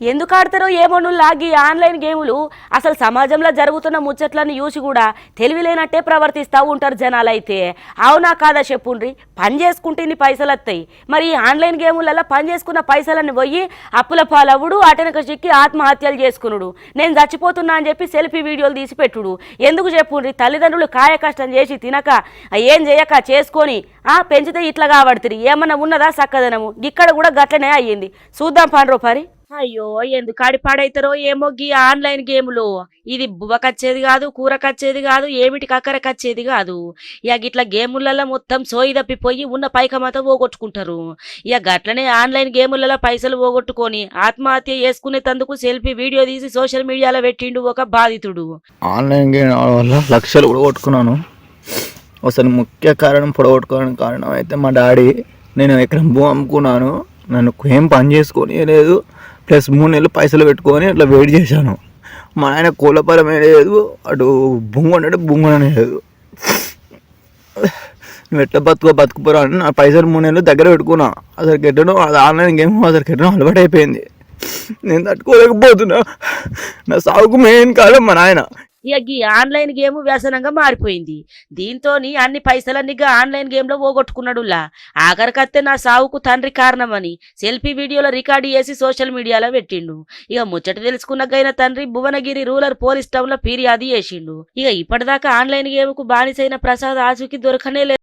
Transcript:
ఎందుకు ఆడతారో ఏమో లాగి ఆన్లైన్ గేములు? అసలు సమాజంలో జరుగుతున్న ముచ్చట్లను చూసి కూడా తెలివిలేనట్టే ప్రవర్తిస్తూ ఉంటారు జనాలైతే. అవునా కాదా చెప్పుండ్రి? పని చేసుకుంటే ఇన్ని పైసలు వస్తాయి. మరి ఈ ఆన్లైన్ గేములలో పని చేసుకున్న పైసలన్నీ పోయి అప్పుల పాలవుడు అటెనక చిక్కి ఆత్మహత్యలు చేసుకునుడు. నేను చచ్చిపోతున్నా అని చెప్పి సెల్ఫీ వీడియోలు తీసి పెట్టుడు ఎందుకు చెప్పుండ్రి? తల్లిదండ్రులు కాయ కష్టం చేసి తినక ఏం చేయక చేసుకొని ఆ పెంచితే ఇట్లా కాబడుతుంది ఏమన్నా ఉన్నదా చక్కదనము? ఇక్కడ కూడా గట్లనే అయ్యింది. చూద్దాం పండ్రో పరి. అయ్యో ఎందుకు ఆడిపాడైతారో ఏమో గీ ఆన్లైన్ గేములు. ఇది బువ్వకచ్చేది కాదు కూరకచ్చేది కాదు ఏమిటి కక్కరకచ్చేది కాదు. ఇక గిట్ల గేములలో మొత్తం సోయి తప్పిపోయి ఉన్న పైకమంతా పోగొట్టుకుంటారు. ఇక గట్లనే ఆన్లైన్ గేములలో పైసలు పోగొట్టుకొని ఆత్మహత్య చేసుకునేందుకు సెల్ఫీ వీడియో తీసి సోషల్ మీడియాలో పెట్టిండు ఒక బాధితుడు. ఆన్లైన్ గేమ్ వల్ల లక్షలు పొడగొట్టుకున్నాను. అసలు ముఖ్య కారణం పొడగొట్టుకోవడానికి కారణం అయితే మా డాడీ. నేను ఎక్కడ భూ అమ్ముకున్నాను. నన్ను ఏం పని చేసుకొని లేదు ప్లస్ మూడు నెలలు పైసలు పెట్టుకొని అట్లా వెయిట్ చేశాను. మా ఆయన కోళ్ళపరమే లేదు అటు బొంగొండే బొంగొనే లేదు నువ్వు ఎట్లా బతుకో బతుకుపోరా అని నా పైసలు మూడు నెలలు దగ్గర పెట్టుకున్నా. అసలు కెట్టడం అది ఆన్లైన్ గేమ్ అసలు కెట్టడం అలవాటు అయిపోయింది నేను తట్టుకోలేకపోతున్నా. నా సాగుకు మెయిన్ కాలం మా నాయన. ఇక ఈ ఆన్లైన్ గేమ్ వ్యసనంగా మారిపోయింది. దీంతో అన్ని పైసలన్నీ ఆన్లైన్ గేమ్లో పోగొట్టుకున్నాడులా ఆఖరికత్తే నా సావుకు తండ్రి కారణమని సెల్ఫీ వీడియోలో రికార్డు చేసి సోషల్ మీడియాలో పెట్టిండు. ఇక ముచ్చట తెలుసుకున్న గైన తండ్రి భువనగిరి రూరల్ పోలీస్ టౌన్లో ఫిర్యాదు చేసిండు. ఇక ఇప్పటిదాకా ఆన్లైన్ గేమ్కు బానిసైన ప్రసాద్ ఆచూకి దొరకనే లేదు.